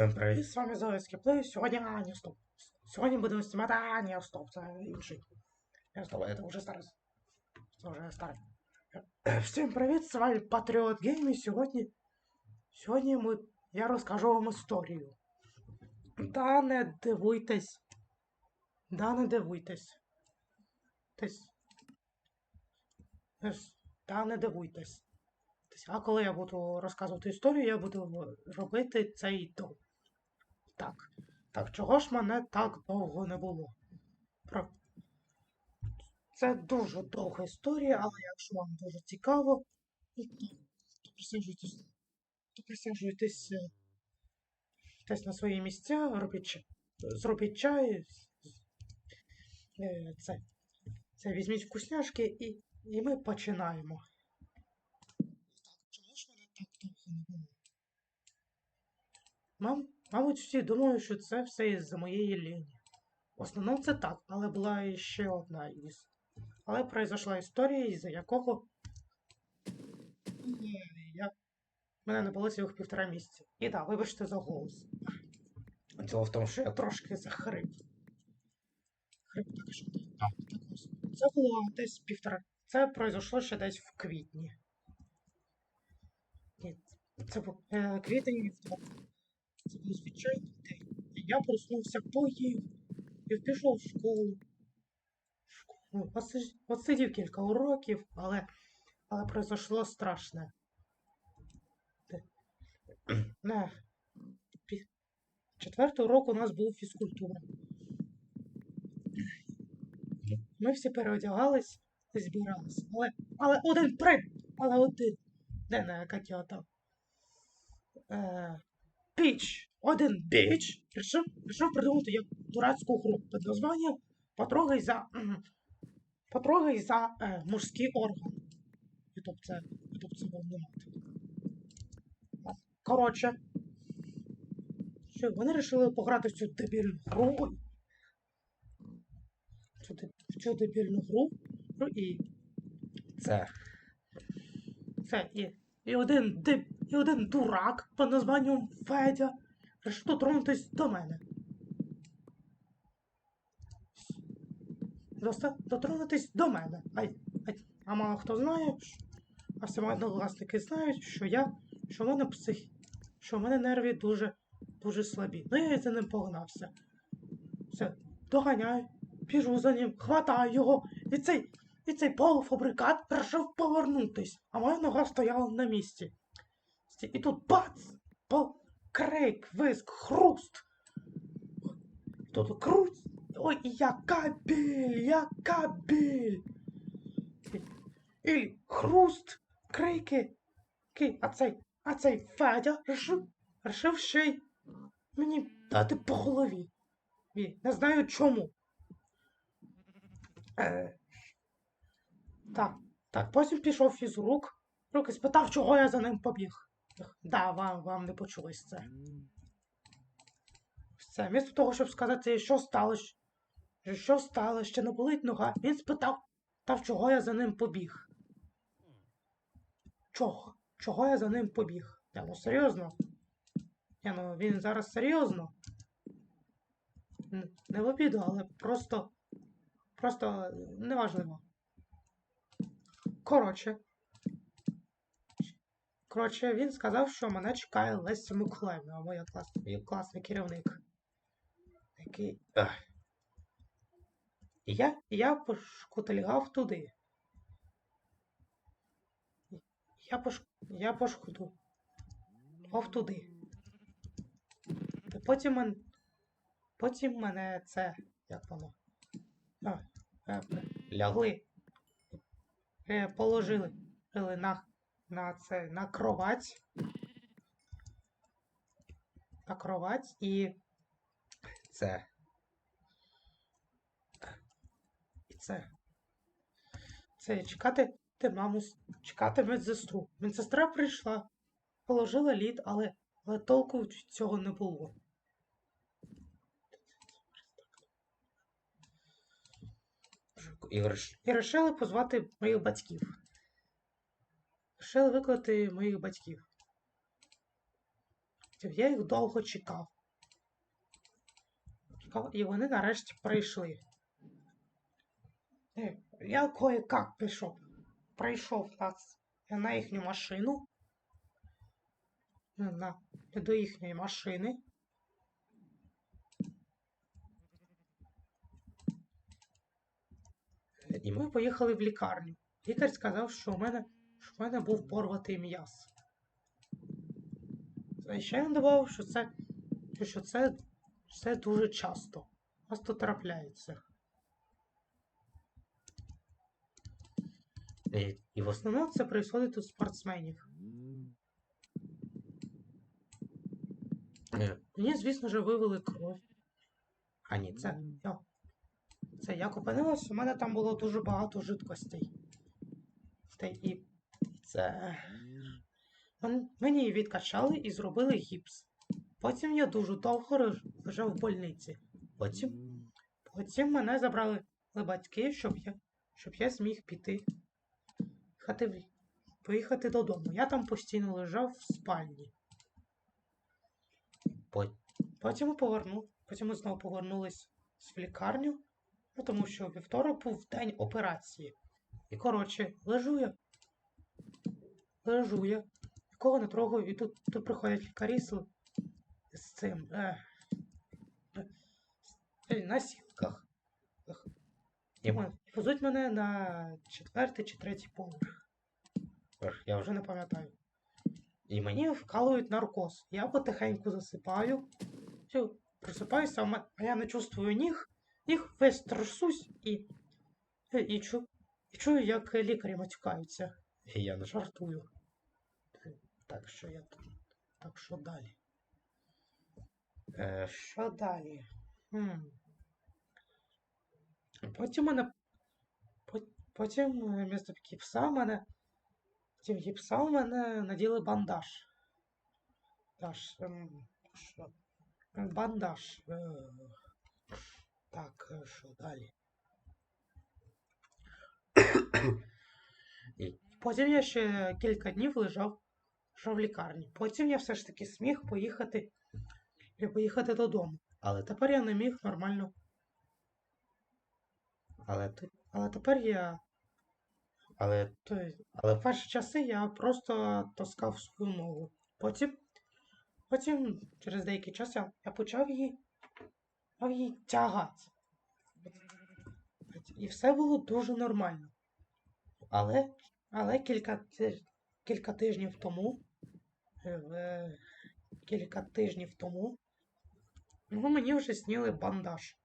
Всем привіт, з вами Зоївський Плей. Сьогодні Аня Стоп. Сьогодні будемо знімати Аня Стоп. Це інший. Я стоп, це вже старий. Це вже старий. Всім привіт, з вами Патріот Гейм і сьогодні. Сьогодні ми, я розкажу вам історію. Та не дивуйтесь. Да не дивуйтесь. Тесь. Та не дивуйтесь. Тесь, А коли я буду розказувати історію, я буду робити цей до. Так. Так, чого ж мене так довго не було? Про... Це дуже довга історія, але якщо вам дуже цікаво, то, то присаджуйтесь, то присаджуйтесь е, десь на свої місця, робіть, ча- зробіть чай, е, це, це візьміть вкусняшки і, і ми починаємо. Так, Чого ж мене так довго не було? Мам, мабуть, всі думають, що це все із-за моєї лінії. В основному це так, але була ще одна із. Але произошла історія, із-за якого Ні, я... мене не було цілих півтора місяця. І так, вибачте за голос. Діло в тому, що я трошки захрип. Хрип так що так. Ось. Це було десь півтора. Це произошло ще десь в квітні. Ні, це був е, квітень. Це був звичайний день. Я проснувся, поїв і пішов в школу. Ну, Посидів кілька уроків, але, але произошло страшне. Пі- Четвертий урок у нас був фізкультура. Ми всі переодягались і збирались. Але, але один при... Але один. Де не Катята? Е, Піч. Один біч. Рішив, рішив придумати як дурацьку гру під названням Потрогай за. Потрогай за е, мужський орган. Ютуб це. Ютуб це був не мати. Коротше. Що, вони вирішили пограти в цю дебільну гру. В цю, в цю дебільну гру. Ну і. Це. Це і. І один деб... і один дурак під названням Федя вирішив дотронутись до мене. Доста... Дотронутись до мене. А, а, а мало хто знає, а всі мої однокласники знають, що я. що в мене псих. що в мене нерві дуже дуже слабі. Ну я і за ним погнався. Все, доганяю, біжу за ним, хватаю його, і цей, і цей полуфабрикат вирішив повернутись, а моя нога стояла на місці. Сті- І тут бац! По... Крик, виск, хруст. Тут круть. Ой, яка біль, яка біль. І, хруст, крики. Ки, а цей, а цей Федя рішив ще й мені дати по голові. Не знаю чому. Е, так, так, потім пішов фізрук. Руки спитав, чого я за ним побіг. Да, вам, вам не почулось це. Все, вмісто того, щоб сказати, що сталося, що сталося, ще не болить нога, він спитав, та чого я за ним побіг. Чого? Чого я за ним побіг? Я ну серйозно? Я ну він зараз серйозно. Не в обіду, але просто. Просто неважливо. Коротше. Коротше, він сказав, що мене чекає Леся Миколаївна, моя клас... мій класний керівник. Який. Ах. І я, я пошкутильгав туди. Я пош... Я пошкутував туди. Та потім мен... Потім мене це. Як воно? А, е, лягли. Е, положили Лягли на, на це на кровать. На кровать і це. І це. Це чекати ти маму чекати медсестру. Медсестра прийшла, положила лід, але, але толку цього не було. І, вирішили позвати моїх батьків. Вирішили викликати моїх батьків. Я їх довго чекав. І вони нарешті прийшли. Е, Я кое-как пішов. Прийшов на, їхню машину. На, до їхньої машини. І ми поїхали в лікарню. Лікар сказав, що у мене, в мене був порватий м'яз. І ще він додав, що це, що це, це дуже часто. Часто трапляється. І, і в основному це происходить у спортсменів. Е, Мені, звісно ж, вивели кров. А ні, це я. Це як опинилось, у мене там було дуже багато жидкостей. І це. Мені її відкачали і зробили гіпс. Потім я дуже довго лежав в больниці. Потім, потім мене забрали батьки, щоб я, щоб я зміг піти. Хати, поїхати додому. Я там постійно лежав в спальні. Потім ми поверну, потім ми знову повернулись в лікарню, ну, тому що вівторок був день операції. І коротше, лежу я. Я. Нікого не трогаю, і тут, тут приходять лікарі з, з цим. Е, е, на сілках. Ех. І везуть мене на четвертий чи третій поверх. Я вже не пам'ятаю. І мені вкалують наркоз. Я потихеньку засипаю. Все, просипаюся, а я не чувствую ніг. Ніг весь трясусь і. І, чу, і чую, як лікарі матюкаються. І я не жартую. Так що я тут. Так що далі? Е, що далі? Хм. Потім мене. Потім вмісто гіпса мене. Потім гіпса у мене наділи бандаж. Даш. Ем, що? Бандаж. Е, так, е, що далі? Потім я ще кілька днів лежав, лежав в лікарні. Потім я все ж таки зміг поїхати, е, поїхати додому. Але тепер я не міг нормально. Але, але тепер я. Але, то, але в перші часи я просто таскав свою ногу. Потім, потім через деякий час я, я почав її, почав її тягати. І все було дуже нормально. Але, але кілька, кілька тижнів тому, е, в- кілька тижнів тому, ну, мені вже сніли бандаж.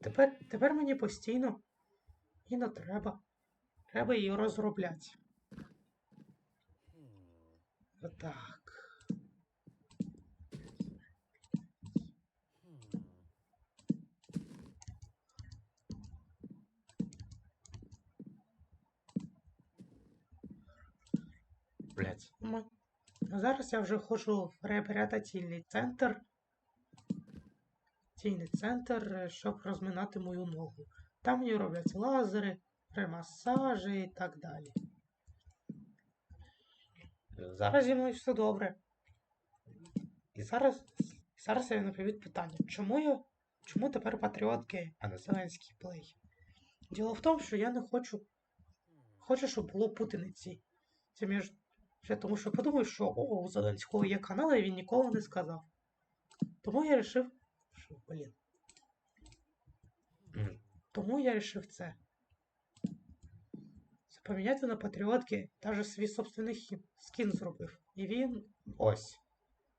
Тепер, тепер мені постійно і не треба. Треба її розробляти. Отак. Блять. А зараз я вже ходжу в реабілітаційний центр. Тійний центр, е, щоб розминати мою ногу. Там мені роблять лазери, ремасажі і так далі. Зараз зі мною все добре. І зараз, зараз я відповідь питання, чому я. Чому тепер патріот гей, а не Зеленський плей? Діло в тому, що я не хочу. Хочу, щоб було путаниці. Це між. Ще тому що подумаю, що о, у Зеленського є канал, і він ніколи не сказав. Тому я вирішив, що, блін. Тому я вирішив це. Поміняти на патріотки, навіть свій собственний хі- скін зробив. І він ось.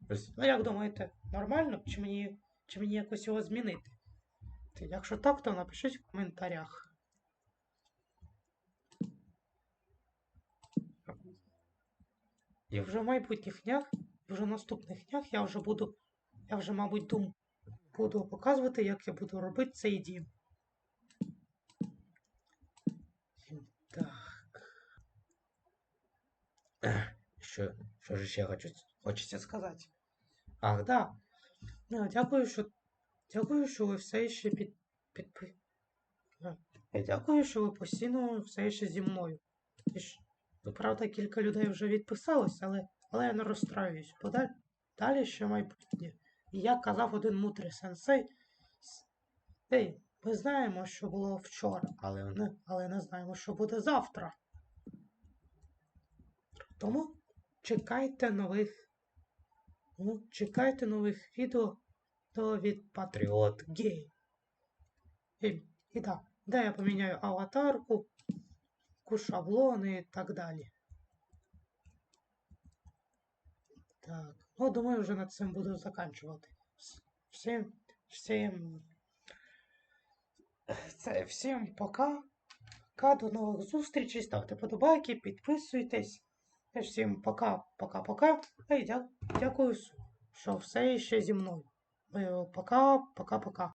Ось. Ну як думаєте, нормально? Чи мені, чи мені якось його змінити? Якщо так, то напишіть в коментарях. І вже в майбутніх днях, вже в наступних днях я вже буду, я вже, мабуть, дум, буду показувати, як я буду робити цей дім. Так. Що, що ж ще хочу, хочеться сказати? Ах, да. Ну, дякую, що. Дякую, що ви все ще під. під, Дякую, що ви постійно все ще зі мною. І Ну, правда, кілька людей вже відписалось, але, але я не розстраюсь. Подаль... далі ще майбутнє. І як казав один мудрий сенсей, Ей, ми знаємо, що було вчора, але не, але не знаємо, що буде завтра. Тому чекайте нових. Ну, чекайте нових відео то від Patriot Game. І, і так, де я поміняю аватарку, ку шаблони і так далі. Так, ну думаю, вже над цим буду заканчувати. Всім, всім. Це всім пока. Пока, до нових зустрічей. Ставте подобайки, підписуйтесь. Всім пока, пока, пока. І дя- дякую, що все ще зі мною. Е, Пока, пока, пока.